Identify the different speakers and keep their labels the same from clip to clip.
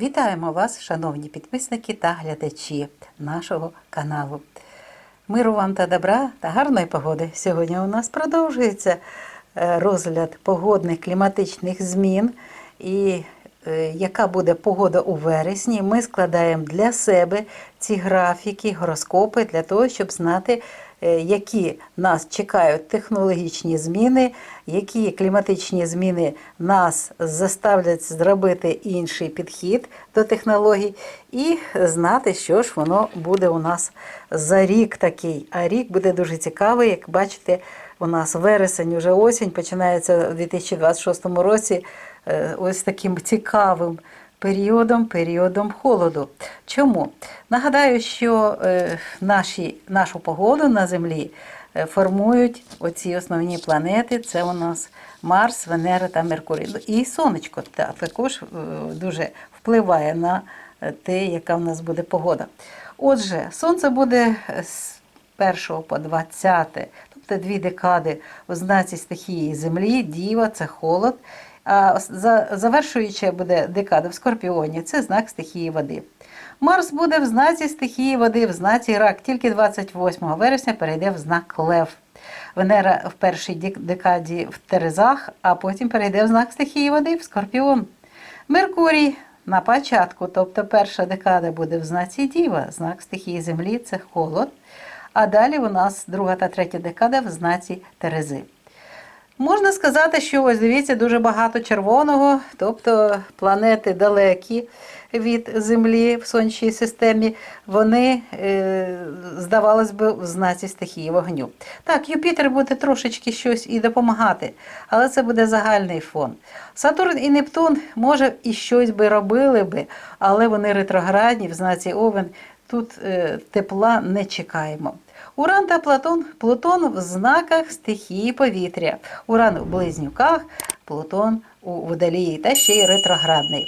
Speaker 1: Вітаємо вас, шановні підписники та глядачі нашого каналу. Миру вам та добра та гарної погоди. Сьогодні у нас продовжується е, розгляд погодних кліматичних змін. І е, яка буде погода у вересні, ми складаємо для себе ці графіки, гороскопи для того, щоб знати, які нас чекають технологічні зміни, які кліматичні зміни нас заставлять зробити інший підхід до технологій, і знати, що ж воно буде у нас за рік такий. А рік буде дуже цікавий, як бачите, у нас вересень, вже осінь, починається у 2026 році е, ось таким цікавим періодом, періодом холоду. Чому? Нагадаю, що е, наші, нашу погоду на Землі е, формують оці основні планети. Це у нас Марс, Венера та Меркурій. І сонечко також е, дуже впливає на те, яка в нас буде погода. Отже, сонце буде з 1 по 20, тобто дві декади у знаці стихії Землі, Діва це холод. А за- завершуюча буде декада в Скорпіоні, це знак стихії води. Марс буде в знаці стихії води, в знаці рак, тільки 28 вересня перейде в знак Лев. Венера в першій декаді в Терезах, а потім перейде в знак стихії води в Скорпіон. Меркурій на початку, тобто перша декада буде в знаці Діва, знак стихії Землі це холод. А далі у нас друга та третя декада в знаці Терези. Можна сказати, що ось дивіться дуже багато червоного, тобто планети далекі від Землі в сонячній системі, вони, е, здавалось би, в знаці стихії вогню. Так, Юпітер буде трошечки щось і допомагати, але це буде загальний фон. Сатурн і Нептун, може, і щось би робили би, але вони ретроградні в знаці Овен. Тут е, тепла не чекаємо. Уран та Плутон, Плутон в знаках стихії повітря. Уран у близнюках, Плутон у водолії та ще й ретроградний.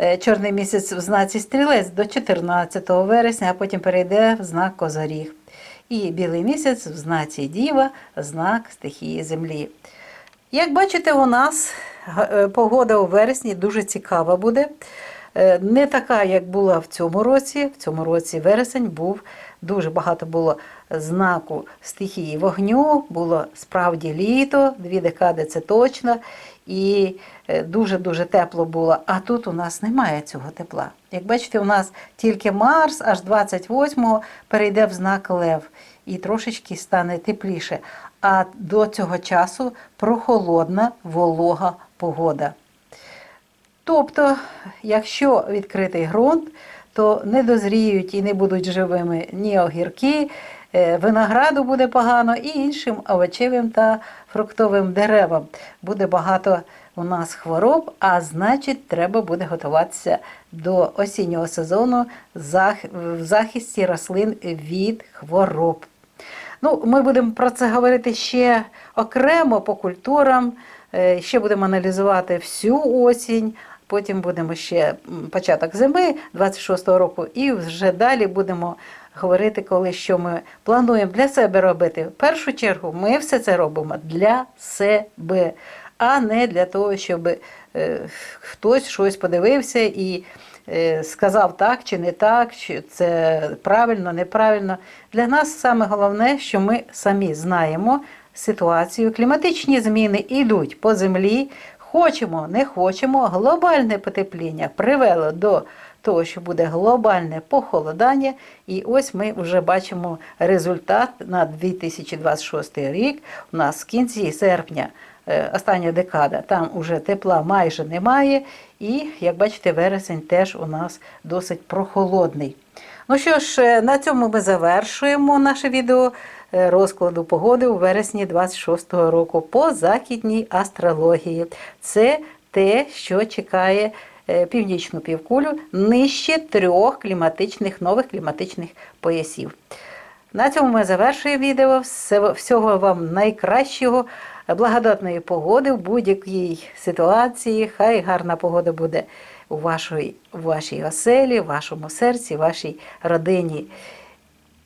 Speaker 1: Е, Чорний місяць в знаці стрілець до 14 вересня, а потім перейде в знак Козоріг. І білий місяць в знаці Діва, знак стихії Землі. Як бачите, у нас е, погода у вересні дуже цікава буде. Е, Не така, як була в цьому році. В цьому році вересень був дуже багато було знаку стихії вогню, було справді літо, дві декади це точно, і е, дуже-дуже тепло було. А тут у нас немає цього тепла. Як бачите, у нас тільки Марс аж 28-го перейде в знак Лев і трошечки стане тепліше. А до цього часу прохолодна волога погода. Тобто, якщо відкритий ґрунт, то не дозріють і не будуть живими ні огірки, е, винограду буде погано, і іншим овочевим та фруктовим деревам. Буде багато у нас хвороб, а значить, треба буде готуватися до осіннього сезону в захисті рослин від хвороб. Ну, ми будемо про це говорити ще окремо по культурам. Е, Ще будемо аналізувати всю осінь. Потім будемо ще початок зими 26-го року, і вже далі будемо говорити, коли що ми плануємо для себе робити. В першу чергу ми все це робимо для себе, а не для того, щоб е, хтось щось подивився і е, сказав так чи не так, чи це правильно, неправильно. Для нас саме головне, що ми самі знаємо ситуацію. Кліматичні зміни йдуть по землі. Хочемо, не хочемо, глобальне потепління привело до того, що буде глобальне похолодання. І ось ми вже бачимо результат на 2026 рік. У нас в кінці серпня, е, остання декада, там уже тепла майже немає. І, як бачите, вересень теж у нас досить прохолодний. Ну що ж, е, на цьому ми завершуємо наше відео розкладу погоди у вересні 26-го року по західній астрології. Це те, що чекає е, північну півкулю нижче трьох кліматичних нових кліматичних поясів. На цьому ми завершуємо відео. Всього вам найкращого, благодатної погоди в будь-якій ситуації. Хай гарна погода буде у вашій, у вашій оселі, в вашому серці, вашій родині.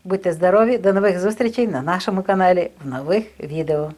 Speaker 1: Будьте здорові, до нових зустрічей на нашому каналі в нових відео.